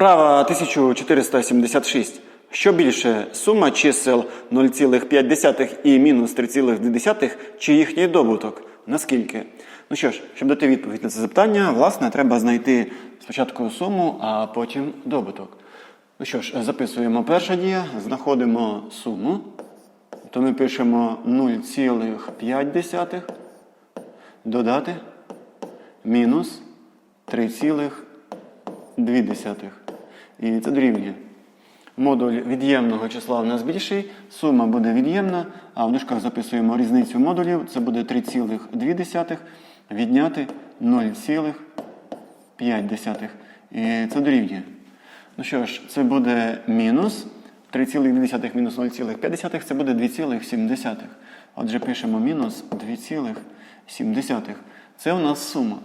Вправа 1476. Що більше сума чисел 0,5 і мінус 3,2 чи їхній добуток? Наскільки? Ну що ж, щоб дати відповідь на це запитання, власне, треба знайти спочатку суму, а потім добуток. Ну що ж, записуємо перша дія, знаходимо суму. То ми пишемо 0,5 додати мінус 3,2. І це дорівнює. Модуль від'ємного числа у нас більший, сума буде від'ємна, а в дужках записуємо різницю модулів. Це буде 3,2 відняти 0,5. І це дорівнює. Ну що ж, це буде мінус 3,2 мінус 0,5 це буде 2,7. Отже, пишемо мінус 2,7. Це у нас сума.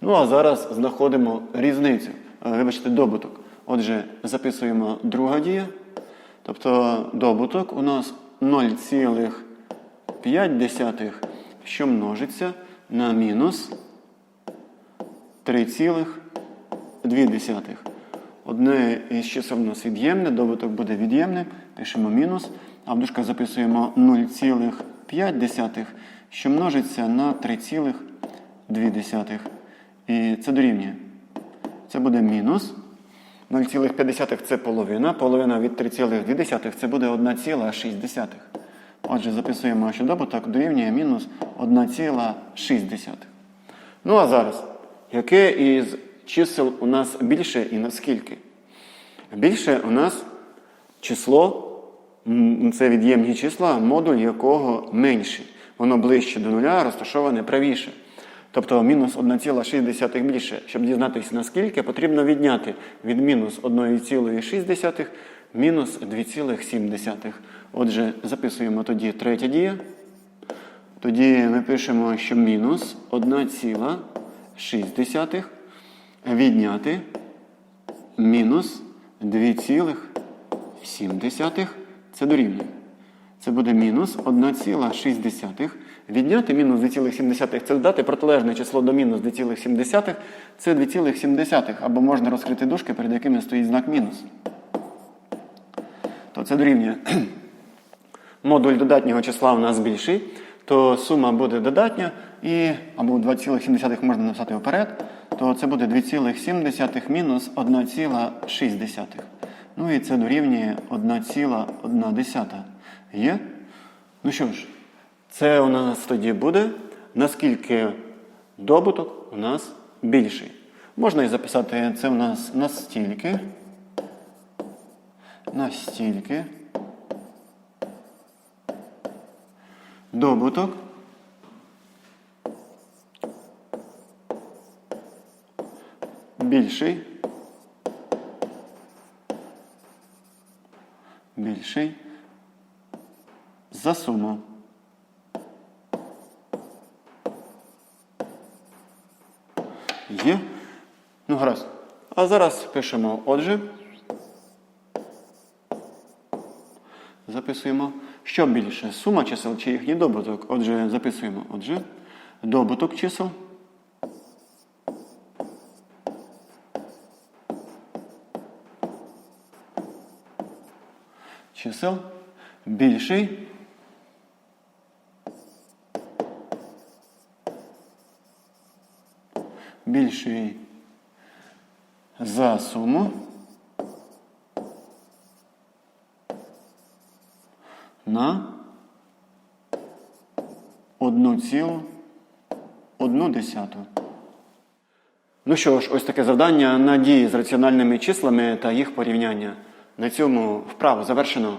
Ну а зараз знаходимо різницю. Е, Вибачте, добуток. Отже, записуємо друга дія. Тобто добуток у нас 0,5, що множиться на мінус 3,2. Одне із чисел у нас від'ємне, добуток буде від'ємним, пишемо мінус, а в дужках записуємо 0,5, що множиться на 3,2. І це дорівнює. Це буде мінус. 0,5 це половина. Половина від 3,2 це буде 1,6. Отже, записуємо, що добуток дорівнює мінус 1,6. Ну а зараз, яке із чисел у нас більше і наскільки? Більше у нас число, це від'ємні числа, модуль якого менший. Воно ближче до нуля, розташоване правіше. Тобто мінус 1,6 більше. Щоб дізнатися наскільки, потрібно відняти від мінус 1,6 мінус 2,7. Отже, записуємо тоді третя дія. Тоді ми пишемо, що мінус 1,6 відняти мінус 2,7. Це дорівнює. Це буде мінус 1,6. Відняти мінус 2,7 це додати протилежне число до мінус 2,7. Це 2,7. Або можна розкрити дужки, перед якими стоїть знак мінус. То це дорівнює. Модуль додатнього числа у нас більший, то сума буде додатня, і або 2,7 можна написати вперед, то це буде 2,7 мінус 1,6. Ну і це дорівнює 1,1. Є? Ну що ж, це у нас тоді буде, наскільки добуток у нас більший. Можна і записати це у нас настільки. Настільки. Добуток. Більший. Більший. За суму. Є. Ну, гаразд. А зараз пишемо отже. Записуємо. Що більше? Сума чисел чи їхній добуток? Отже, записуємо. Отже, добуток чисел. Чисел більший. Більший за суму. на одну цілу одну десяту. Ну що ж, ось таке завдання на дії з раціональними числами та їх порівняння. На цьому вправо завершено.